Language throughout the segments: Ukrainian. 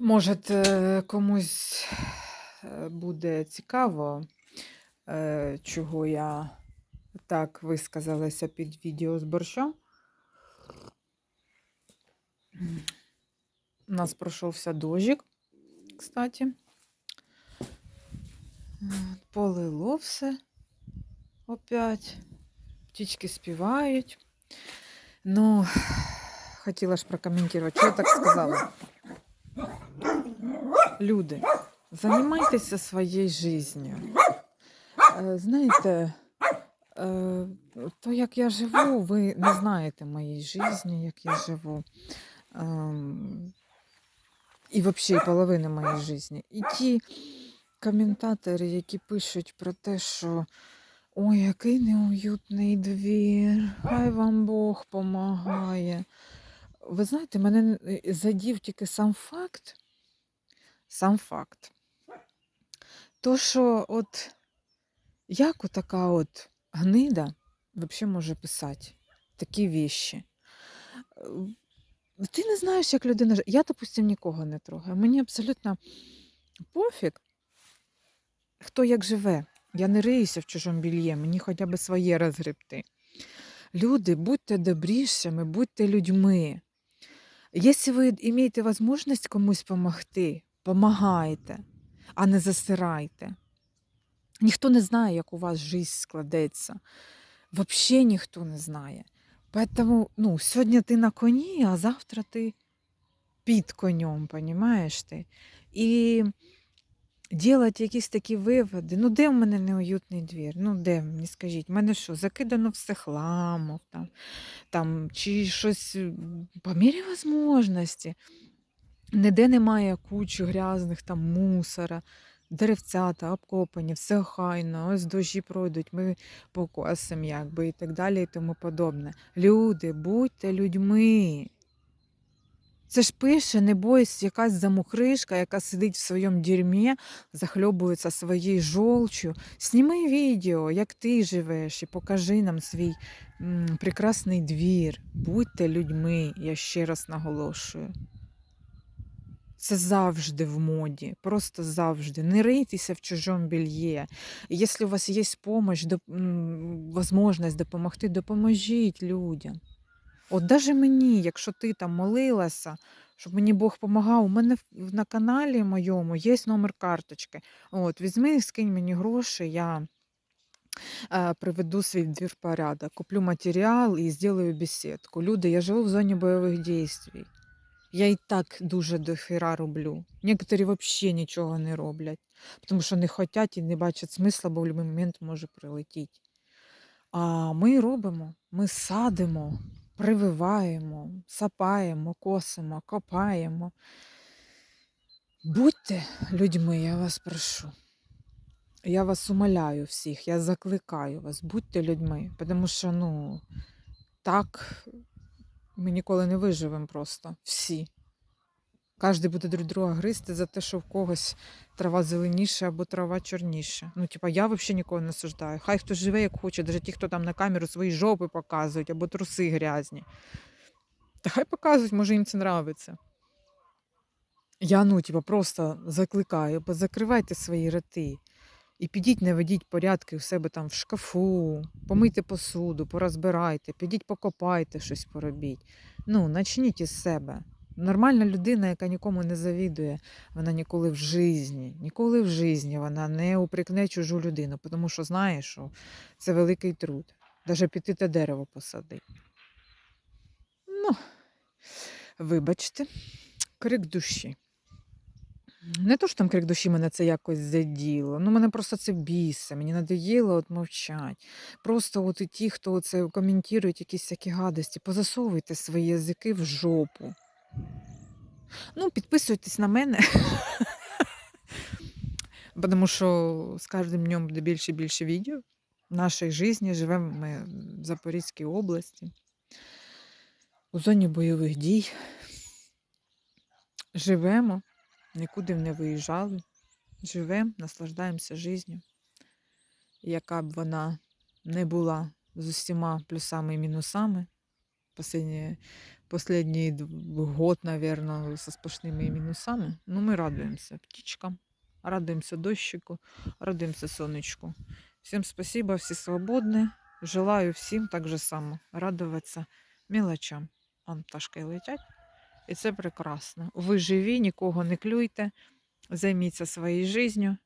Може, е, комусь е, буде цікаво, е, чого я так висказалася під відео з борщом. У нас пройшовся дожик, кстати. Полило все опять. Птічки співають. Ну, хотіла ж прокоментувати, що я так сказала. Люди, займайтеся своєю життю. Е, Знаєте, е, то як я живу, ви не знаєте моєї житті, як я живу. Ем, І взагалі половини моєї житті. І ті коментатори, які пишуть про те, що ой, який неуютний двір, хай вам Бог помагає. Ви знаєте, мене задів тільки сам факт, сам факт. То, що от як отака от гнида взагалі може писати такі віші? Е, Ти не знаєш, як людина живе. Я, допустим, нікого не трогаю. Мені абсолютно пофіг, хто як живе. Я не риюся в чужому більє, мені хоча б своє розгребти. Люди, будьте добрішими, будьте людьми. Якщо ви маєте можливість комусь допомогти, помагайте, а не засирайте. Ніхто не знає, як у вас життя складеться. Взагалі ніхто не знає. Поэтому, ну, сьогодні ти на коні, а завтра ти під конем, понімаєш ти? І делать якісь такі виводи. Ну, де в мене неуютний двір? Ну, де мені скажіть, в мене що, закидано все хламом, там, там, чи щось по мірі можливості. Ніде немає кучі грязних там мусора, деревцята, обкопані, все хайно, ось дощі пройдуть, ми покосимо, якби і так далі, і тому подобне. Люди, будьте людьми. Це ж пише, не бойся, якась замухришка, яка сидить в своєму дерьмі, захльобується своєю жолчю. Сніми відео, як ти живеш, і покажи нам свій м, прекрасний двір. Будьте людьми, я ще раз наголошую. Це завжди в моді, просто завжди. Не рийтеся в чужому бельє. І Якщо у вас є помощь, доп... можливість допомогти, допоможіть людям. От навіть мені, якщо ти там молилася, щоб мені Бог допомагав, у мене на каналі моєму є номер карточки. От, візьми, скинь мені гроші, я е, приведу свій двір в порядок, куплю матеріал і зроблю бесідку. Люди, я живу в зоні бойових дій. Я і так дуже дохера роблю. Некоторі взагалі нічого не роблять, тому що не хочуть і не бачать смисла, бо в будь-який момент може прилетіти. А ми робимо, ми садимо, прививаємо, сапаємо, косимо, копаємо. Будьте людьми, я вас прошу. Я вас умоляю всіх, я закликаю вас, будьте людьми, тому що ну, так ми ніколи не виживемо просто всі. Кожен буде друг друга гризти за те, що в когось трава зеленіша або трава чорніша. Ну, типа, я взагалі нікого не осуждаю. Хай хто живе, як хоче, навіть ті, хто там на камеру свої жопи показують або труси грязні. Та хай показують, може їм це нравиться. Я ну, типа, просто закликаю, позакривайте свої роти. І підіть, наведіть порядки у себе там в шкафу, помийте посуду, порозбирайте, підіть покопайте щось поробіть. Ну, начніть із себе. Нормальна людина, яка нікому не завідує, вона ніколи в житті, ніколи в житті вона не упрекне чужу людину, тому що знає, що це великий труд. Навіть піти те дерево посадити. Ну, вибачте, крик душі. Не то, що там крик душі мене це якось заділо. Ну, мене просто це бісе, мені надоїло от мовчать. Просто от і ті, хто це коментують якісь всякі гадості, позасовуйте свої язики в жопу. Ну, підписуйтесь на мене. Тому що з кожним днем буде більше і більше відео в нашій житті. Живемо ми в Запорізькій області, у зоні бойових дій. Живемо, нікуди не виїжджали. Живемо, наслаждаємося життю, яка б вона не була з усіма плюсами і мінусами. Последнє, последний д- год, наверное, со сплошными минусами. Но мы радуемся птичкам, радуемся дощику, радуемся сонечку. Всем спасибо, все свободны. Желаю всім так же само радуватися мелочам. Он пташки летять. І це прекрасно. Ви живі, нікого не клюйте, займіться своєю життю.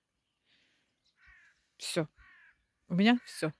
Все. У мене все.